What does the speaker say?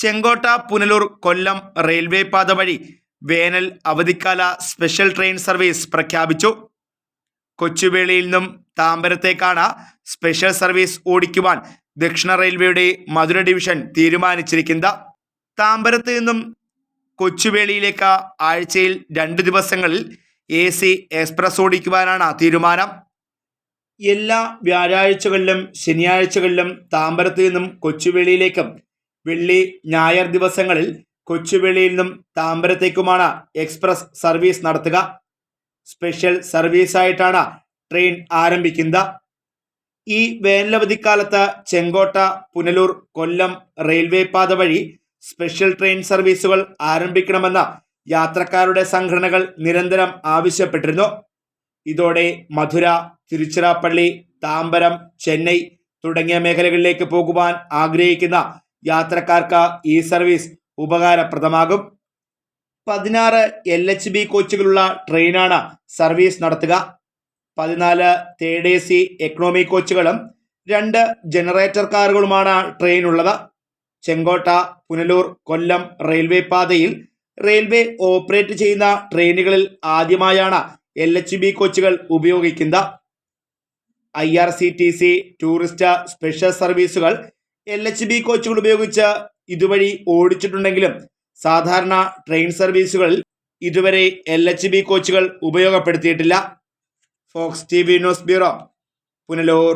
ചെങ്കോട്ട Punalur Kollam railway പാത വഴി വേനൽ അവധിക്കാല സ്പെഷ്യൽ ട്രെയിൻ സർവീസ് പ്രഖ്യാപിച്ചു. കൊച്ചുവേളിയിൽ നിന്നും താമ്പരത്തേക്കാണ് സ്പെഷ്യൽ സർവീസ് ഓടിക്കുവാൻ ദക്ഷിണ റെയിൽവേയുടെ മധുര ഡിവിഷൻ തീരുമാനിച്ചിരിക്കുന്നത്. താമ്പരത്ത് നിന്നും കൊച്ചുവേളിയിലേക്ക് ആഴ്ചയിൽ രണ്ട് ദിവസങ്ങളിൽ എ സി എക്സ്പ്രസ് ഓടിക്കുവാനാണ് തീരുമാനം. എല്ലാ വ്യാഴാഴ്ചകളിലും ശനിയാഴ്ചകളിലും താമ്പരത്ത് നിന്നും കൊച്ചുവേളിയിലേക്കും വെള്ളി ഞായർ ദിവസങ്ങളിൽ കൊച്ചുവേളിയിൽ നിന്നും താമ്പരത്തേക്കുമാണ് എക്സ്പ്രസ് സർവീസ് നടത്തുക. സ്പെഷ്യൽ സർവീസായിട്ടാണ് ട്രെയിൻ ആരംഭിക്കുന്നത്. ഈ വേനലവധിക്കാലത്ത് ചെങ്കോട്ട പുനലൂർ കൊല്ലം റെയിൽവേ പാത വഴി സ്പെഷ്യൽ ട്രെയിൻ സർവീസുകൾ ആരംഭിക്കണമെന്ന യാത്രക്കാരുടെ സംഘടനകൾ നിരന്തരം ആവശ്യപ്പെട്ടിരുന്നു. ഇതോടെ മധുര തിരുച്ചിറപ്പള്ളി താമ്പരം ചെന്നൈ തുടങ്ങിയ മേഖലകളിലേക്ക് പോകുവാൻ ആഗ്രഹിക്കുന്ന യാത്രക്കാർക്ക് ഈ സർവീസ് ഉപകാരപ്രദമാകും. പതിനാറ് എൽ എച്ച് ബി കോച്ചുകളുള്ള ട്രെയിനാണ് സർവീസ് നടത്തുക. പതിനാല് തേർഡ് എ സി എക്കണോമി കോച്ചുകളും രണ്ട് ജനറേറ്റർ കാറുകളുമാണ് ട്രെയിനുള്ളത് ചെങ്കോട്ട പുനലൂർ കൊല്ലം റെയിൽവേ പാതയിൽ റെയിൽവേ ഓപ്പറേറ്റ് ചെയ്യുന്ന ട്രെയിനുകളിൽ ആദ്യമായാണ് എൽ എച്ച് ബി കോച്ചുകൾ ഉപയോഗിക്കുന്നത്. I R C T C tourist special സർവീസുകൾ എൽ എച്ച് ബി കോച്ചുകൾ ഉപയോഗിച്ച് ഇതുവഴി ഓടിച്ചിട്ടുണ്ടെങ്കിലും സാധാരണ ട്രെയിൻ സർവീസുകളിൽ ഇതുവരെ എൽ എച്ച് ബി കോച്ചുകൾ ഉപയോഗപ്പെടുത്തിയിട്ടില്ല. Fox T V news bureau Punalur